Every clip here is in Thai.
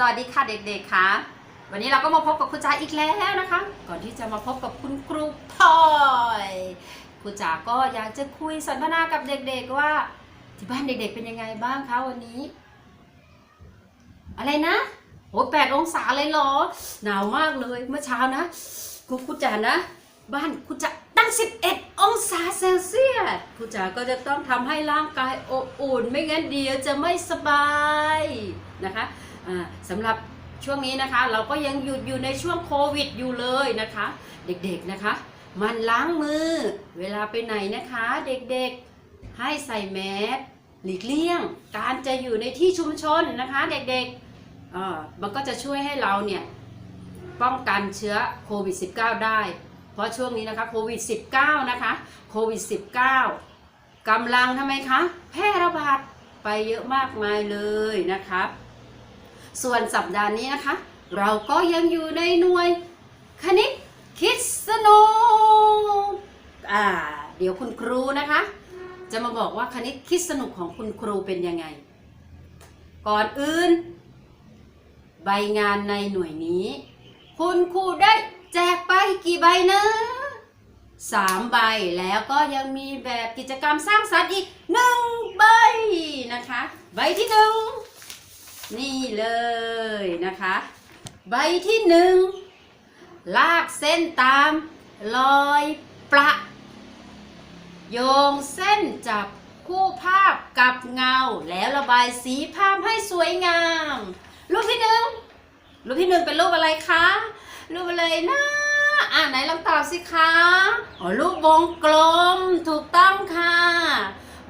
สวัสดีค่ะเด็กๆค่ะ วันนี้เราก็มาพบกับครูจ๋าอีกแล้วนะคะ ก่อนที่จะมาพบกับคุณครูพลอยครูจ๋าก็อยากจะคุยสนทนากับเด็กๆว่าที่บ้านเด็กๆเป็นยังไงบ้างคะวันนี้ อะไรนะโอ้แปดองศาเลยเหรอ หนาวมากเลยเมื่อเช้านะครูครูจ๋านะ บ้านครูจ๋าตั้ง 11 องศาเซลเซียสครูจ๋าก็จะต้องทำให้ร่างกายอบอุ่น ไม่งั้นเดี๋ยวจะไม่สบายนะคะ สำหรับช่วงนี้นะคะ เราก็ยังหยุดอยู่ในช่วงโควิดอยู่เลยนะคะ เด็กๆนะคะ มันล้างมือ เวลาไปไหนนะคะ เด็กๆให้ใส่แมสหลีกเลี่ยง การจะอยู่ในที่ชุมชนนะคะ เด็กๆมันก็จะช่วยให้เราเนี่ยป้องกันเชื้อโควิด -19 ได้ เพราะช่วงนี้นะคะโควิด -19 นะคะโควิด -19 กำลังทำไมคะ แพร่ระบาดไปเยอะมากมายเลยนะคะ ส่วนสัปดาห์นี้นะคะ เราก็ยังอยู่ในหน่วย คณิตคิดสนุกอ่าเดี๋ยวคุณครูนะคะ จะมาบอกว่าคณิตคิดสนุกของคุณครูเป็นยังไง ก่อนอื่น ใบงานในหน่วยนี้ คุณครูได้แจกไปกี่ใบนะสามใบแล้วก็ยังมีแบบกิจกรรมสร้างสรรค์อีกหนึ่งใบนะคะ ใบที่หนึ่ง นี่เลยนะคะ ใบที่หนึ่งลากเส้นตามรอยประโยงเส้นจับคู่ภาพกับเงา แล้วระบายสีภาพให้สวยงาม รูปที่หนึ่งรูปที่หนึ่งเป็นรูปอะไรคะ รูปอะไรนะอ่าไหนลองตอบสิคะอ๋อรูปวงกลมถูกต้องค่ะ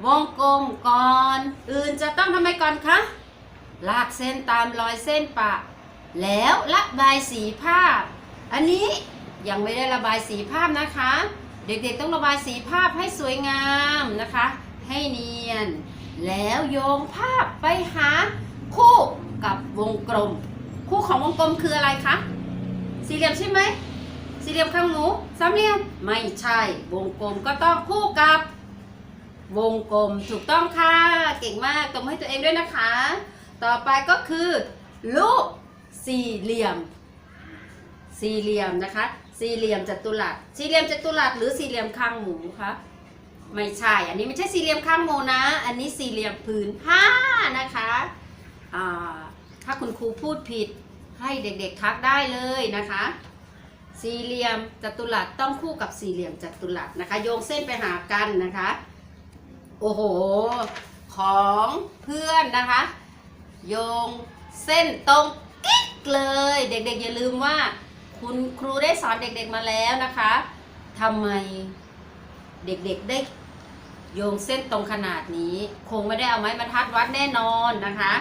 วงกลมก่อน อื่นจะต้องทำไมก่อนคะ ลากเส้นตามรอยเส้นปะ แล้วระบายสีภาพ อันนี้ยังไม่ได้ระบายสีภาพนะคะ เด็กๆต้องระบายสีภาพให้สวยงามนะคะ ให้เนียน แล้วโยงภาพไปหาคู่กับวงกลม คู่ของวงกลมคืออะไรคะสี่เหลี่ยมใช่ไหมสี่เหลี่ยมข้างหมูสามเหลี่ยมไม่ใช่ วงกลมก็ต้องคู่กับ วงกลมถูกต้องค่ะ เก่งมากตบมให้ตัวเองด้วยนะคะ ต่อไปก็คือ รูปสี่เหลี่ยม สี่เหลี่ยมนะคะ สี่เหลี่ยมจัตุรัส สี่เหลี่ยมจัตุรัสหรือสี่เหลี่ยมข้างหมูคะไม่ใช่ อันนี้ไม่ใช่สี่เหลี่ยมข้างหมูนะ อันนี้สี่เหลี่ยมผืนผ้านะคะถ้าคุณครูพูดผิดให้เด็กๆทักได้เลยนะคะ สี่เหลี่ยมจัตุรัสต้องคู่กับสี่เหลี่ยมจัตุรัสนะคะ โยงเส้นไปหากันนะคะ โอ้โห ของเพื่อนนะคะ โยงเส้นตรงกิ๊กเลย เด็กๆอย่าลืมว่า คุณครูได้สอนเด็กๆมาแล้วนะคะทำไมเด็กๆได้โยงเส้นตรงขนาดนี้ คงไม่ได้เอาไม้บรรทัดวัดแน่นอนนะคะ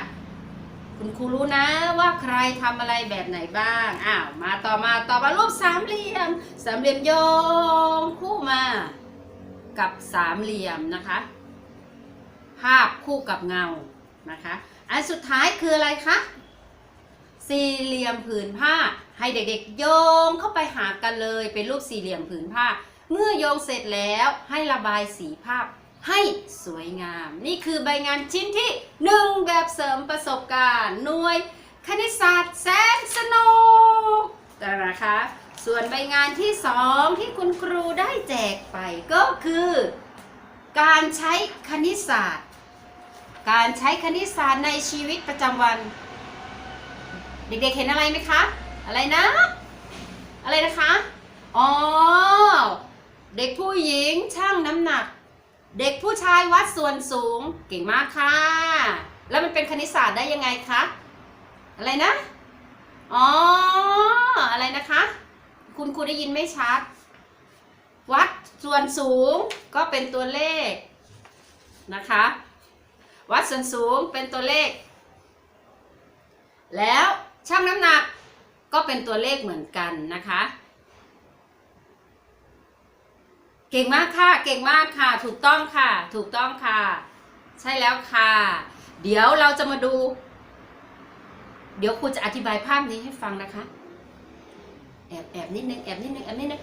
คุณครูรู้นะว่าใครทำอะไรแบบไหนบ้างอ้าวมาต่อมาต่อมารูปสามเหลี่ยม สามเหลี่ยมโยงคู่มา กับสามเหลี่ยมนะคะ ภาพคู่กับเงา นะคะ อันสุดท้ายคืออะไรคะ สี่เหลี่ยมผืนผ้า ให้เด็กๆ โยงเข้าไปหากันเลย เป็นรูปสี่เหลี่ยมผืนผ้า เมื่อโยงเสร็จแล้วให้ระบายสีภาพให้สวยงาม นี่คือใบงานชิ้นที่หนึ่งแบบเสริมประสบการณ์หน่วย คณิตศาสตร์แสนสนุกนะคะ ส่วนใบงานที่สองที่คุณครูได้แจกไปก็คือ การใช้คณิตศาสตร์ การใช้คณิตศาสตร์ในชีวิตประจำวัน เด็กๆเห็นอะไรไหมคะ อะไรนะ อะไรนะคะ อ๋อ เด็กผู้หญิงช่างน้ำหนัก เด็กผู้ชายวัดส่วนสูง เก่งมากค่ะ แล้วมันเป็นคณิตศาสตร์ได้ยังไงคะ อะไรนะ อ๋อ อะไรนะคะ คุณครูได้ยินไม่ชัด วัดส่วนสูงก็เป็นตัวเลขนะคะ วัดส่วนสูงเป็นตัวเลข แล้วช่างน้ำหนักก็เป็นตัวเลขเหมือนกันนะคะ เก่งมากค่ะ เก่งมากค่ะ ถูกต้องค่ะ ถูกต้องค่ะ ใช่แล้วค่ะ เดี๋ยวเราจะมาดู เดี๋ยวครูจะอธิบายภาพนี้ให้ฟังนะคะ แอบแอบนิดนึง แอบนิดนึง แอบนิดนึง